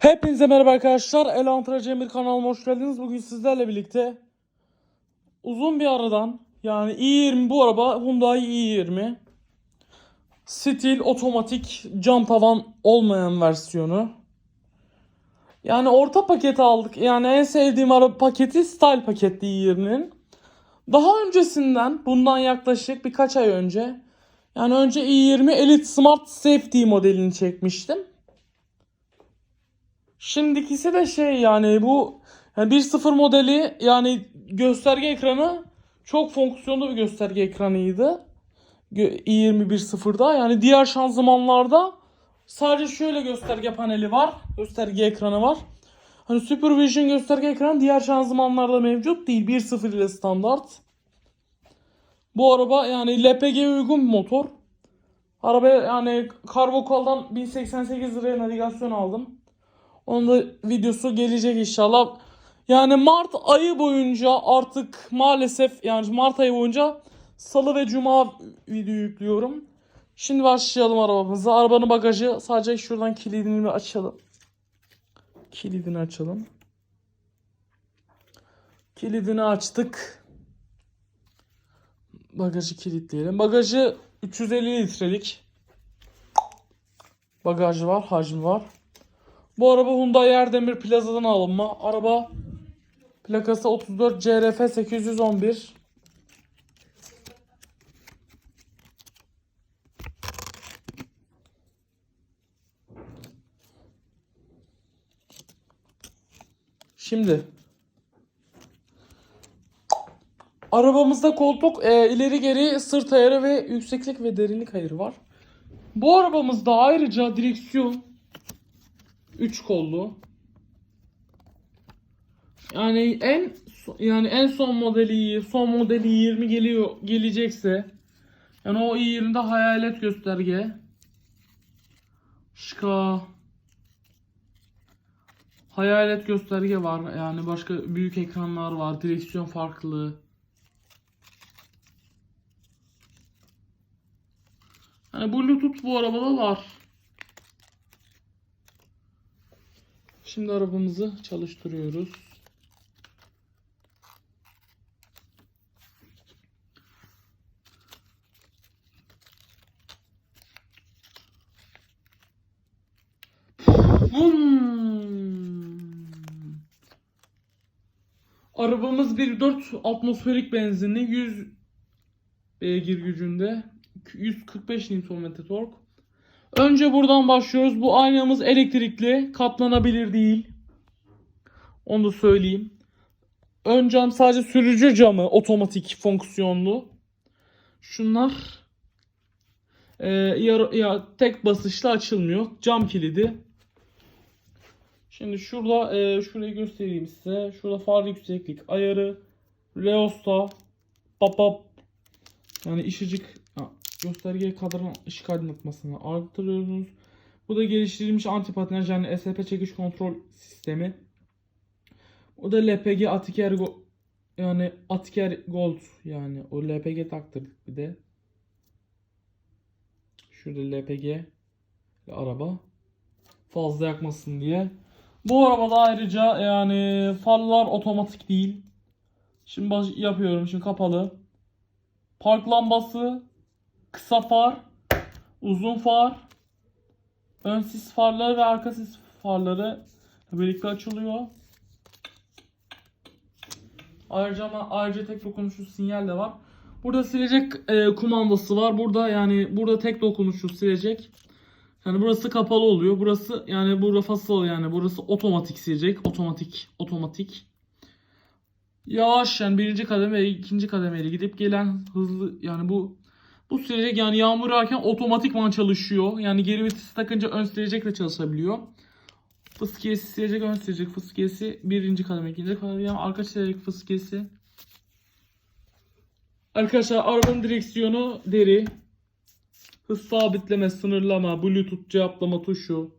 Hepinize merhaba arkadaşlar. Elantra Cemil kanalıma hoş geldiniz. Bugün sizlerle birlikte uzun bir aradan yani i20 bu araba Hyundai i20 stil otomatik cam tavan olmayan versiyonu. Yani orta paketi aldık. Yani en sevdiğim araba paketi style paketli i20'nin. Daha öncesinden bundan yaklaşık birkaç ay önce yani önce i20 Elite Smart Safety modelini çekmiştim. Şimdikisi de şey yani bu yani 1.0 modeli yani gösterge ekranı çok fonksiyonlu bir gösterge ekranıydı. Gö- i20 1.0'da yani diğer şanzımanlarda sadece şöyle gösterge paneli var. Gösterge ekranı var. Hani Supervision gösterge ekranı diğer şanzımanlarda mevcut değil. 1.0 ile standart. Bu araba yani LPG'ye uygun bir motor. Arabaya yani Carvocol'dan 1088 liraya navigasyon aldım. Onun da videosu gelecek inşallah. Yani Mart ayı boyunca artık maalesef yani Mart ayı boyunca Salı ve Cuma video yüklüyorum. Şimdi başlayalım arabamıza. Arabanın bagajı sadece şuradan kilidini açalım. Kilidini açalım. Kilidini açtık. Bagajı kilitleyelim. Bagajı 350 litrelik. Bagaj var, hacmi var. Bu araba Hyundai Erdemir Plaza'dan alınma. Araba plakası 34 CRF 811. Şimdi arabamızda koltuk e, ileri geri sırt ayarı ve yükseklik ve derinlik ayarı var. Bu arabamızda ayrıca direksiyon 3 kollu. Yani en yani en son modeli son modeli 20 geliyor gelecekse yani o i20'de hayalet gösterge. Şka Hayalet gösterge var. Yani başka büyük ekranlar var. Direksiyon farklı. Hani Bluetooth bu arabada var. Şimdi arabamızı çalıştırıyoruz. Arabamız 1.4 atmosferik benzinli 100 beygir gücünde 145 Nm tork. Önce buradan başlıyoruz. Bu aynamız elektrikli, katlanabilir değil. Onu da söyleyeyim. Ön cam sadece sürücü camı, otomatik fonksiyonlu. Şunlar e, ya, ya tek basışla açılmıyor. Cam kilidi. Şimdi şurada e, şurayı göstereyim size. Şurada far yükseklik ayarı, Reosta, pop yani ha, gösterge kadran ışık aydınlatmasını artırıyorsunuz. Bu da geliştirilmiş anti patinaj yani SP çekiş kontrol sistemi. O da LPG Atiker Go- yani Atiker Gold yani o LPG taktırdık bir de. Şurada LPG araba fazla yakmasın diye. Bu arabada ayrıca yani farlar otomatik değil. Şimdi baş- yapıyorum. Şimdi kapalı. Park lambası, kısa far, uzun far, ön sis farları ve arka sis farları birlikte açılıyor. Ayrıca ama ayrıca tek dokunuşlu sinyal de var. Burada silecek e, kumandası var. Burada yani burada tek dokunuşlu silecek. Yani burası kapalı oluyor. Burası yani burada fasıl yani burası otomatik silecek. Otomatik, otomatik. Yavaş yani birinci kademe ikinci kademeyle gidip gelen hızlı yani bu bu silecek yani yağmur yağarken otomatikman çalışıyor. Yani geri vitesi takınca ön silecek de çalışabiliyor. Fıskiyesi silecek ön silecek fıskiyesi birinci kademe ikinci kademe arka silecek fıskiyesi. Arkadaşlar arabanın direksiyonu deri. Hız sabitleme, sınırlama, bluetooth cevaplama tuşu.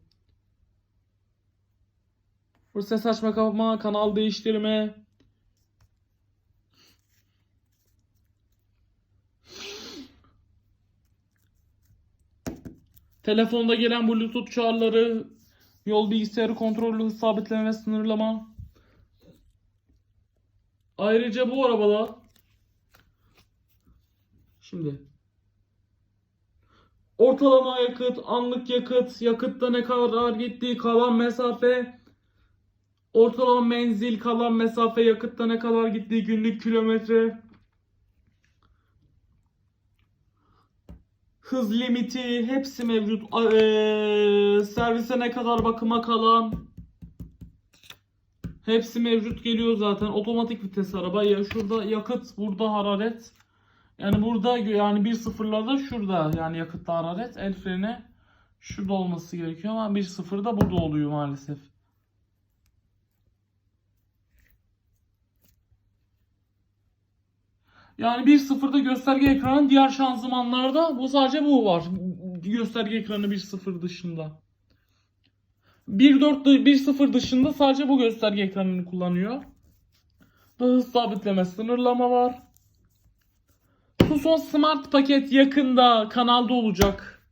Bu ses açma kapama, kanal değiştirme. Telefonda gelen bluetooth çağrıları Yol bilgisayarı kontrollü hız sabitleme ve sınırlama. Ayrıca bu arabada şimdi. Ortalama yakıt, anlık yakıt, yakıtta ne kadar gittiği, kalan mesafe, ortalama menzil, kalan mesafe, yakıtta ne kadar gittiği, günlük kilometre, hız limiti hepsi mevcut. Eee, servise ne kadar bakıma kalan hepsi mevcut geliyor zaten. Otomatik vites araba. Ya şurada yakıt, burada hararet. Yani burada yani 1.0'larda şurada yani yakıtta hararet. El freni şurada olması gerekiyor ama 1.0'da burada oluyor maalesef. Yani 1.0'da gösterge ekranı diğer şanzımanlarda bu sadece bu var. Gösterge ekranı 1.0 dışında. 1.4 dı- 1.0 dışında sadece bu gösterge ekranını kullanıyor. Ve hız sabitleme sınırlama var. Tucson Smart paket yakında kanalda olacak.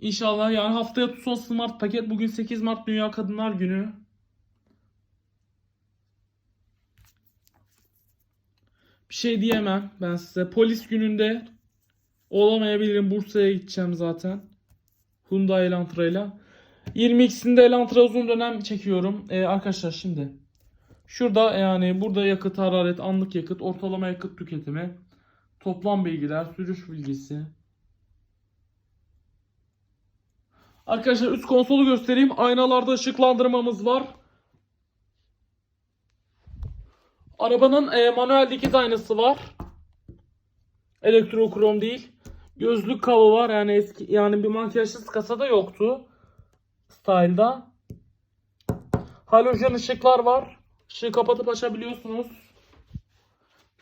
İnşallah yani haftaya Tucson Smart paket bugün 8 Mart Dünya Kadınlar Günü. Bir şey diyemem ben size. Polis gününde olamayabilirim. Bursa'ya gideceğim zaten. Hyundai Elantra ile. 22'sinde Elantra uzun dönem çekiyorum. Ee, arkadaşlar şimdi. Şurada yani burada yakıt hararet, anlık yakıt, ortalama yakıt tüketimi, toplam bilgiler, sürüş bilgisi. Arkadaşlar üst konsolu göstereyim. Aynalarda ışıklandırmamız var. Arabanın e, manuel dikiz aynası var. Elektrokrom değil. Gözlük kabı var. Yani eski yani bir makyajsız kasada yoktu. Style'da. Halojen ışıklar var. Işığı kapatıp açabiliyorsunuz.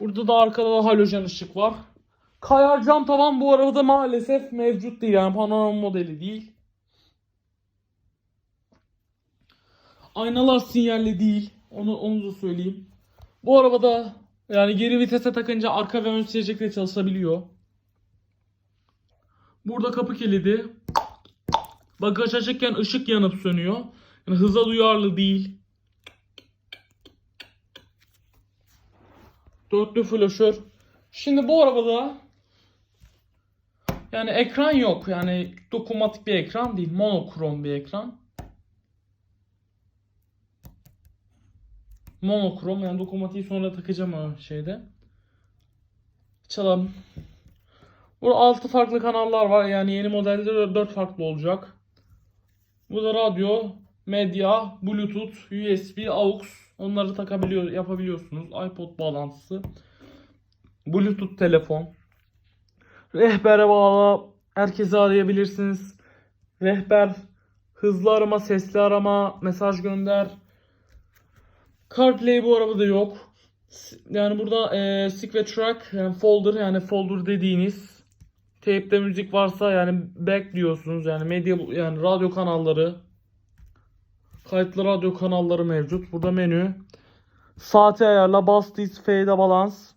Burada da arkada da halojen ışık var. Kayar cam tavan bu arabada maalesef mevcut değil. Yani panorama modeli değil. Aynalar sinyalli değil. Onu, onu da söyleyeyim. Bu arabada yani geri vitese takınca arka ve ön silecekle çalışabiliyor. Burada kapı kilidi. Bagaj açıkken ışık yanıp sönüyor. Yani hıza duyarlı değil. Dörtlü flaşör. Şimdi bu arabada yani ekran yok. Yani dokunmatik bir ekran değil. Monokrom bir ekran. Monokrom yani dokunmatiği sonra takacağım o şeyde. Çalalım. Burada 6 farklı kanallar var. Yani yeni modelde 4 farklı olacak. Burada radyo, medya, bluetooth, USB, aux onları takabiliyor, yapabiliyorsunuz. iPod bağlantısı. Bluetooth telefon. Rehbere bağlı herkesi arayabilirsiniz. Rehber hızlı arama, sesli arama, mesaj gönder. CarPlay bu arabada yok. Yani burada e, stick ve track yani folder yani folder dediğiniz teypte müzik varsa yani back diyorsunuz yani medya yani radyo kanalları kayıtlı radyo kanalları mevcut. Burada menü saati ayarla bas dis fade balans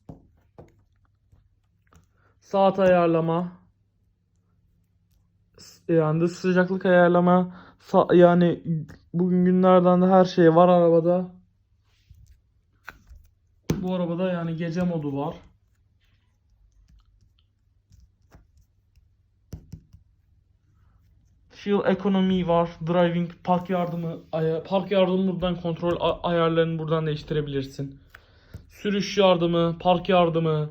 saat ayarlama yani dış sıcaklık ayarlama yani bugün günlerden de her şey var arabada. Bu arabada yani gece modu var. Fuel economy var. Driving park yardımı park yardımı buradan kontrol ayarlarını buradan değiştirebilirsin. Sürüş yardımı, park yardımı.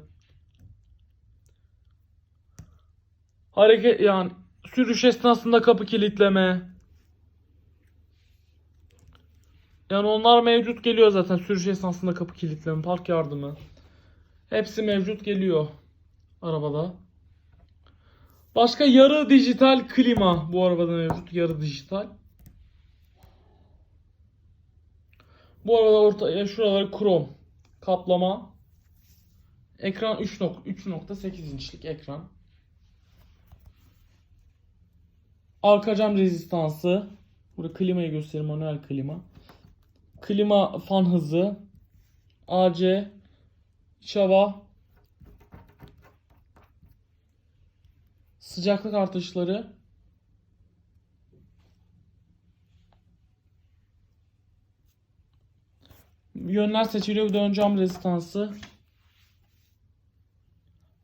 Hareket yani sürüş esnasında kapı kilitleme. Yani onlar mevcut geliyor zaten sürüş esnasında kapı kilitleme, park yardımı. Hepsi mevcut geliyor arabada. Başka yarı dijital klima bu arabada mevcut. Yarı dijital. Bu arabada orta ya şuraları krom kaplama. Ekran 3.3.8 inçlik ekran. Arka cam rezistansı. Burada klimayı göstereyim manuel klima klima fan hızı, AC, şava, sıcaklık artışları, yönler seçiliyor. Bir de ön cam rezistansı,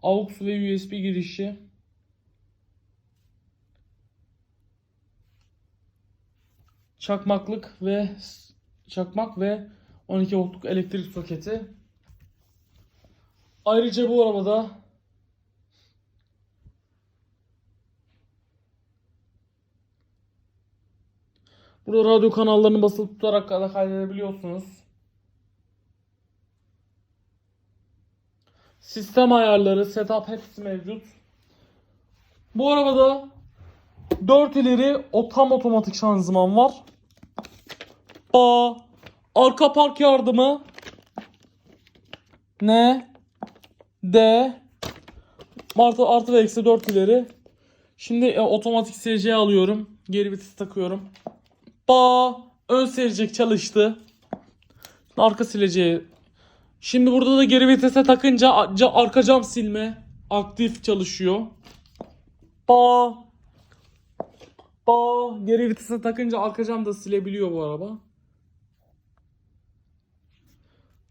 AUX ve USB girişi, çakmaklık ve çakmak ve 12 voltluk elektrik soketi. Ayrıca bu arabada Burada radyo kanallarını basılı tutarak da kaydedebiliyorsunuz. Sistem ayarları, setup hepsi mevcut. Bu arabada 4 ileri tam otomatik şanzıman var. Aa, arka park yardımı ne? D artı, artı ve eksi 4 ileri. Şimdi e, otomatik SC alıyorum. Geri vites takıyorum. Ba ön silecek çalıştı. Arka sileceği. Şimdi burada da geri vitese takınca arka cam silme aktif çalışıyor. Ba Ba geri vitese takınca arka cam da silebiliyor bu araba.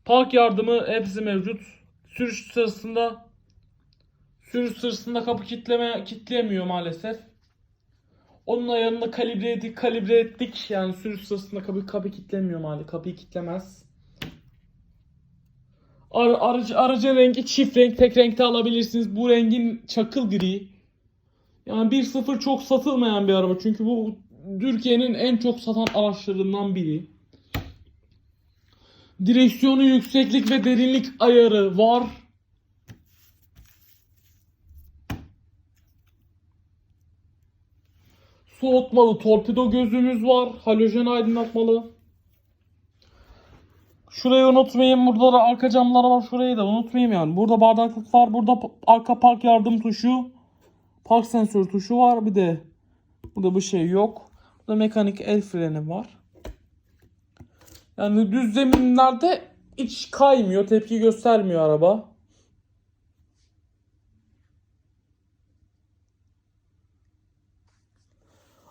Park yardımı hepsi mevcut. Sürüş sırasında sürüş sırasında kapı kitleme kitleyemiyor maalesef. Onun ayarını kalibre ettik, kalibre ettik. Yani sürüş sırasında kapı, kapı kitlemiyor maalesef. Kapıyı kitlemez. Ar aracı, aracın rengi çift renk, tek renkte alabilirsiniz. Bu rengin çakıl gri. Yani 1.0 çok satılmayan bir araba. Çünkü bu Türkiye'nin en çok satan araçlarından biri. Direksiyonu yükseklik ve derinlik ayarı var. Soğutmalı torpido gözümüz var. Halojen aydınlatmalı. Şurayı unutmayın. Burada da arka camlar var. Şurayı da unutmayayım yani. Burada bardaklık var. Burada arka park yardım tuşu. Park sensör tuşu var. Bir de burada bu şey yok. Burada mekanik el freni var. Yani düz zeminlerde hiç kaymıyor. Tepki göstermiyor araba.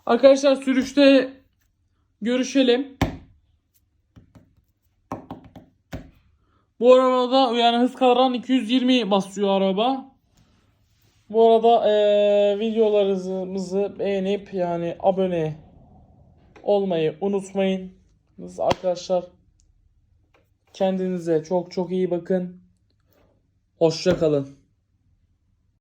Arkadaşlar sürüşte görüşelim. Bu arabada yani hız karan 220 basıyor araba. Bu arada eee videolarımızı beğenip yani abone olmayı unutmayın. Arkadaşlar kendinize çok çok iyi bakın. Hoşça kalın.